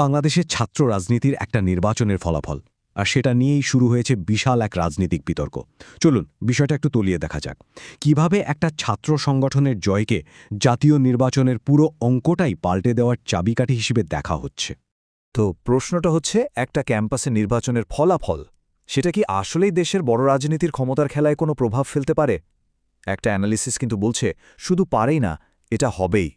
বাংলাদেশের ছাত্র রাজনীতির একটা নির্বাচনের ফলাফল, আর সেটা নিয়েই শুরু হয়েছে বিশাল এক রাজনৈতিক বিতর্ক। চলুন, বিষয়টা একটু তলিয়ে দেখা যাক। কীভাবে একটা ছাত্র সংগঠনের জয়কে জাতীয় নির্বাচনের পুরো অঙ্কটাই পাল্টে দেওয়ার চাবিকাঠি হিসেবে দেখা হচ্ছে? তো প্রশ্নটা হচ্ছে, একটা ক্যাম্পাসে নির্বাচনের ফলাফল, সেটা কি আসলেই দেশের বড় রাজনীতির ক্ষমতার খেলায় কোনো প্রভাব ফেলতে পারে? একটা অ্যানালিসিস কিন্তু বলছে, শুধু পারেই না, এটা হবেই।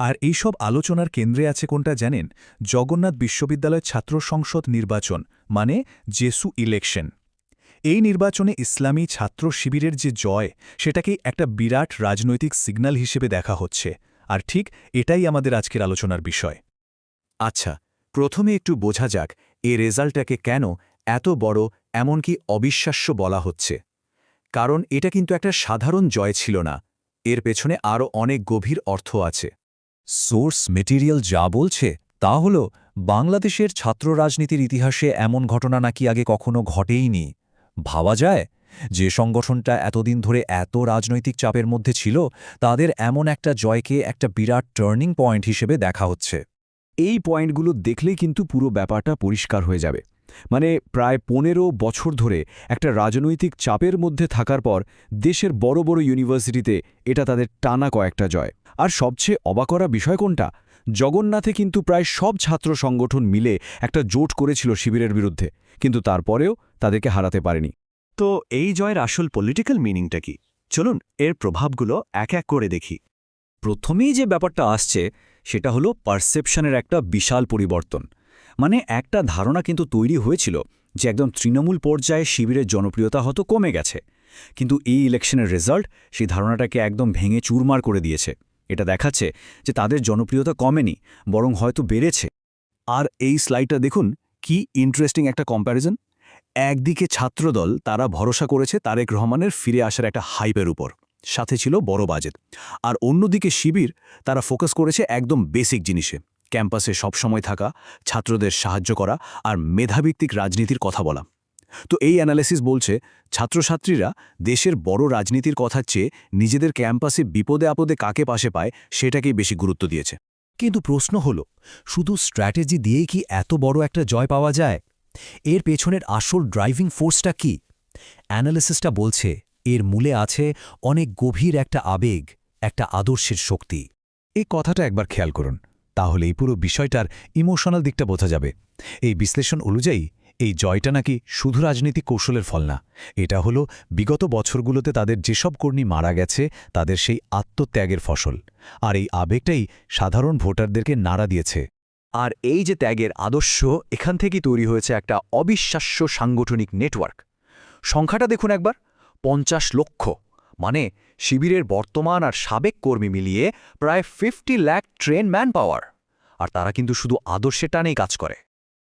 আর এইসব আলোচনার কেন্দ্রে আছে কোনটা জানেন? জগন্নাথ বিশ্ববিদ্যালয় ছাত্র সংসদ নির্বাচন মানে জেসু ইলেকশন। এই নির্বাচনে ইসলামী ছাত্র শিবিরের যে জয় সেটাকেই একটা বিরাট রাজনৈতিক সিগন্যাল হিসেবে দেখা হচ্ছে। আর ঠিক এটাই আমাদের আজকের আলোচনার বিষয়। আচ্ছা প্রথমে একটু বোঝা যাক, এ রেজাল্টটাকে কেন এত বড়, এমনকি অবিশ্বাস্য বলা হচ্ছে। কারণ এটা কিন্তু একটা সাধারণ জয় ছিল না। এর পেছনে আরও অনেক গভীর অর্থ আছে। সোর্স মেটেরিয়াল যা বলছে, তা হল, বাংলাদেশের ছাত্র রাজনীতির ইতিহাসে এমন ঘটনা নাকি আগে কখনো ঘটেইনি। ভাবা যায়, যে সংগঠনটা এতদিন ধরে এত রাজনৈতিক চাপের মধ্যে ছিল, তাদের এমন একটা জয়কে একটা বিরাট টার্নিং পয়েন্ট হিসেবে দেখা হচ্ছে। এই পয়েন্টগুলো দেখলেই কিন্তু পুরো ব্যাপারটা পরিষ্কার হয়ে যাবে। মানে প্রায় পনেরো বছর ধরে একটা রাজনৈতিক চাপের মধ্যে থাকার পর, দেশের বড় বড় ইউনিভার্সিটিতে এটা তাদের টানা কয়েকটা জয়। আর সবচেয়ে অবাকরা বিষয় কোনটা? জগন্নাথে কিন্তু প্রায় সব ছাত্র সংগঠন মিলে একটা জোট করেছিল শিবিরের বিরুদ্ধে, কিন্তু তারপরেও তাদেরকে হারাতে পারেনি। তো এই জয়ের আসল পলিটিক্যাল মিনিংটা কি? চলুন এর প্রভাবগুলো এক এক করে দেখি। প্রথমেই যে ব্যাপারটা আসছে, সেটা হলো পারসেপশনের একটা বিশাল পরিবর্তন। মানে একটা ধারণা কিন্তু তৈরি হয়েছিল যে একদম তৃণমূল পর্যায়ে শিবিরের জনপ্রিয়তা হয়তো কমে গেছে। কিন্তু এই ইলেকশনের রেজাল্ট সেই ধারণাটাকে একদম ভেঙে চুরমার করে দিয়েছে। এটা দেখাচ্ছে যে তাদের জনপ্রিয়তা কমেনি, বরং হয়তো বেড়েছে। আর এই স্লাইডটা দেখুন, কি ইন্টারেস্টিং একটা কম্প্যারিজন একদিকে ছাত্রদল, তারা ভরসা করেছে তারেক রহমানের ফিরে আসার একটা হাইপের উপর। সাথে ছিল বড় বাজেট আর অন্যদিকে শিবির, তারা ফোকাস করেছে একদম বেসিক জিনিসে। ক্যাম্পাসে সবসময় থাকা, ছাত্রদের সাহায্য করা আর মেধাভিত্তিক রাজনীতির কথা বলা। তো এই অ্যানালিসিস বলছে, ছাত্রছাত্রীরা দেশের বড় রাজনীতির কথা চেয়ে নিজেদের ক্যাম্পাসে বিপদে আপদে কাকে পাশে পায় সেটাকেই বেশি গুরুত্ব দিয়েছে। কিন্তু প্রশ্ন হল, শুধু স্ট্র্যাটেজি দিয়েই কি এত বড় একটা জয় পাওয়া যায়? এর পেছনের আসল ড্রাইভিং ফোর্সটা কি? অ্যানালিসিসটা বলছে, এর মূলে আছে অনেক গভীর একটা আবেগ, একটা আদর্শের শক্তি। এই কথাটা একবার খেয়াল করুন, তাহলে এই পুরো বিষয়টার ইমোশনাল দিকটা বোঝা যাবে। এই বিশ্লেষণ অনুযায়ী এই জয়টা নাকি শুধু রাজনৈতিক কৌশলের ফল না, এটা হলো বিগত বছরগুলোতে তাদের যেসব কর্মী মারা গেছে, তাদের সেই আত্মত্যাগের ফসল। আর এই আবেগটাই সাধারণ ভোটারদেরকে নাড়া দিয়েছে। আর এই যে ত্যাগের আদর্শ, এখান থেকেই তৈরি হয়েছে একটা অবিশ্বাস্য সাংগঠনিক নেটওয়ার্ক। সংখ্যাটা দেখুন একবার, পঞ্চাশ লক্ষ। মানে শিবিরের বর্তমান আর সাবেক কর্মী মিলিয়ে প্রায় fifty lakh train manpower আর তারা কিন্তু শুধু আদর্শে টানেই কাজ করে।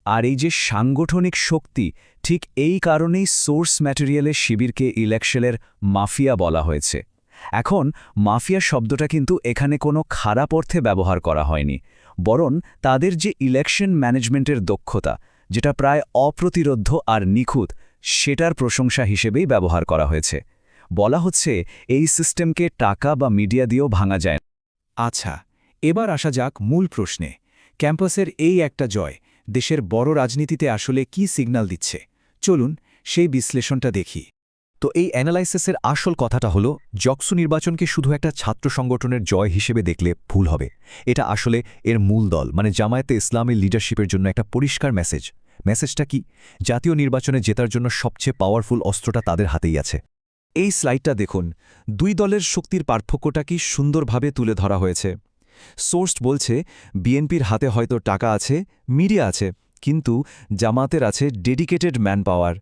আর এই যে সাংগঠনিক শক্তি, ঠিক এই কারণেই সোর্স ম্যাটেরিয়ালের শিবিরকে ইলেকশনের মাফিয়া বলা হয়েছে। এখন, মাফিয়া শব্দটা কিন্তু এখানে কোনো খারাপ অর্থে ব্যবহার করা হয়নি, বরং তাদের যে ইলেকশন ম্যানেজমেন্টের দক্ষতা, যেটা প্রায় অপ্রতিরোধ্য আর নিখুঁত, সেটার প্রশংসা হিসেবেই ব্যবহার করা হয়েছে। বলা হচ্ছে, এই সিস্টেমকে টাকা বা মিডিয়া দিয়েও ভাঙা যায় আচ্ছা এবার আসা যাক মূল প্রশ্নে। ক্যাম্পাসের এই একটা জয় দেশের বড় রাজনীতিতে আসলে কি সিগন্যাল দিচ্ছে? চলুন সেই বিশ্লেষণটা দেখি। তো এই অ্যানালাইসিসের আসল কথাটা হলো জকসু নির্বাচনকে শুধু একটা ছাত্র সংগঠনের জয় হিসেবে দেখলে ভুল হবে। এটা আসলে এর মূল দল মানে জামায়াতে ইসলামের লিডারশিপের জন্য একটা পরিষ্কার মেসেজ মেসেজটা কি? জাতীয় নির্বাচনে জেতার জন্য সবচেয়ে পাওয়ারফুল অস্ত্রটা তাদের হাতেই আছে। এই স্লাইডটা দেখুন। দুই দলের শক্তির পার্থক্যটা কি সুন্দরভাবে তুলে ধরা হয়েছে। সোর্স বলছে, বিএনপির হাতে হয়তো টাকা আছে, মিডিয়া আছে, কিন্তু জামাতের আছে ডেডিকেটেড ম্যান পাওয়ার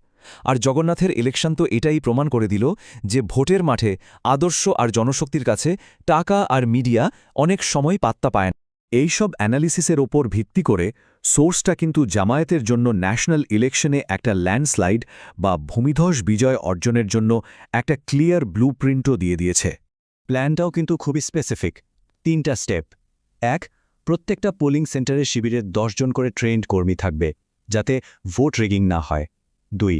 আর জগন্নাথের ইলেকশন তো এটাই প্রমাণ করে দিল যে ভোটের মাঠে আদর্শ আর জনশক্তির কাছে টাকা আর মিডিয়া অনেক সময় পাত্তা পায় না। এইসব অ্যানালিসিসের ওপর ভিত্তি করে সোর্সটা কিন্তু জামায়াতের জন্য ন্যাশনাল ইলেকশনে একটা ল্যান্ডস্লাইড বা ভূমিধস বিজয় অর্জনের জন্য একটা ক্লিয়ার ব্লুপ্রিন্টও দিয়ে দিয়েছে। প্ল্যানটাও কিন্তু খুবই স্পেসিফিক। তিনটা স্টেপ। এক, প্রত্যেকটা পোলিং সেন্টারের শিবিরের জন করে ট্রেন্ড কর্মী থাকবে, যাতে ভোট রিগিং না হয়। দুই,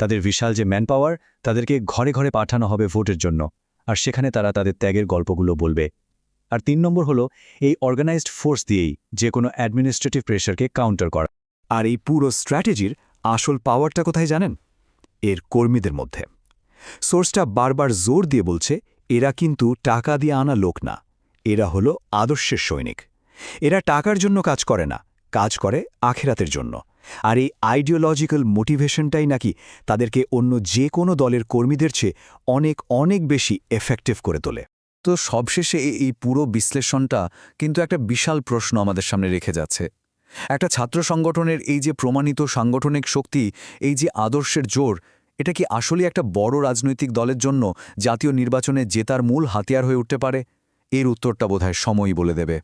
তাদের বিশাল যে ম্যান পাওয়ার তাদেরকে ঘরে ঘরে পাঠানো হবে ভোটের জন্য, আর সেখানে তারা তাদের ত্যাগের গল্পগুলো বলবে। আর তিন নম্বর হলো, এই অর্গানাইজড ফোর্স দিয়েই যে কোনো অ্যাডমিনিস্ট্রেটিভ প্রেশারকে কাউন্টার করা। আর এই পুরো স্ট্র্যাটেজির আসল পাওয়ারটা কোথায় জানেন? এর কর্মীদের মধ্যে। সোর্সটা বারবার জোর দিয়ে বলছে, এরা কিন্তু টাকা দিয়ে আনা লোক না। এরা হলো আদর্শের সৈনিক। এরা টাকার জন্য কাজ করে না, কাজ করে আখেরাতের জন্য। আর এই আইডিওলজিক্যাল মোটিভেশনটাই নাকি তাদেরকে অন্য যে কোনো দলের কর্মীদের চেয়ে অনেক অনেক বেশি এফেক্টিভ করে তোলে। তো সবশেষে এই পুরো বিশ্লেষণটা কিন্তু একটা বিশাল প্রশ্ন আমাদের সামনে রেখে যাচ্ছে। একটা ছাত্র সংগঠনের এই যে প্রমাণিত সাংগঠনিক শক্তি, এই যে আদর্শের জোর, এটা কি আসলে একটা বড় রাজনৈতিক দলের জন্য জাতীয় নির্বাচনে জেতার মূল হাতিয়ার হয়ে উঠতে পারে? এর উত্তরটা বোধহয় সময়ই বলে দেবে।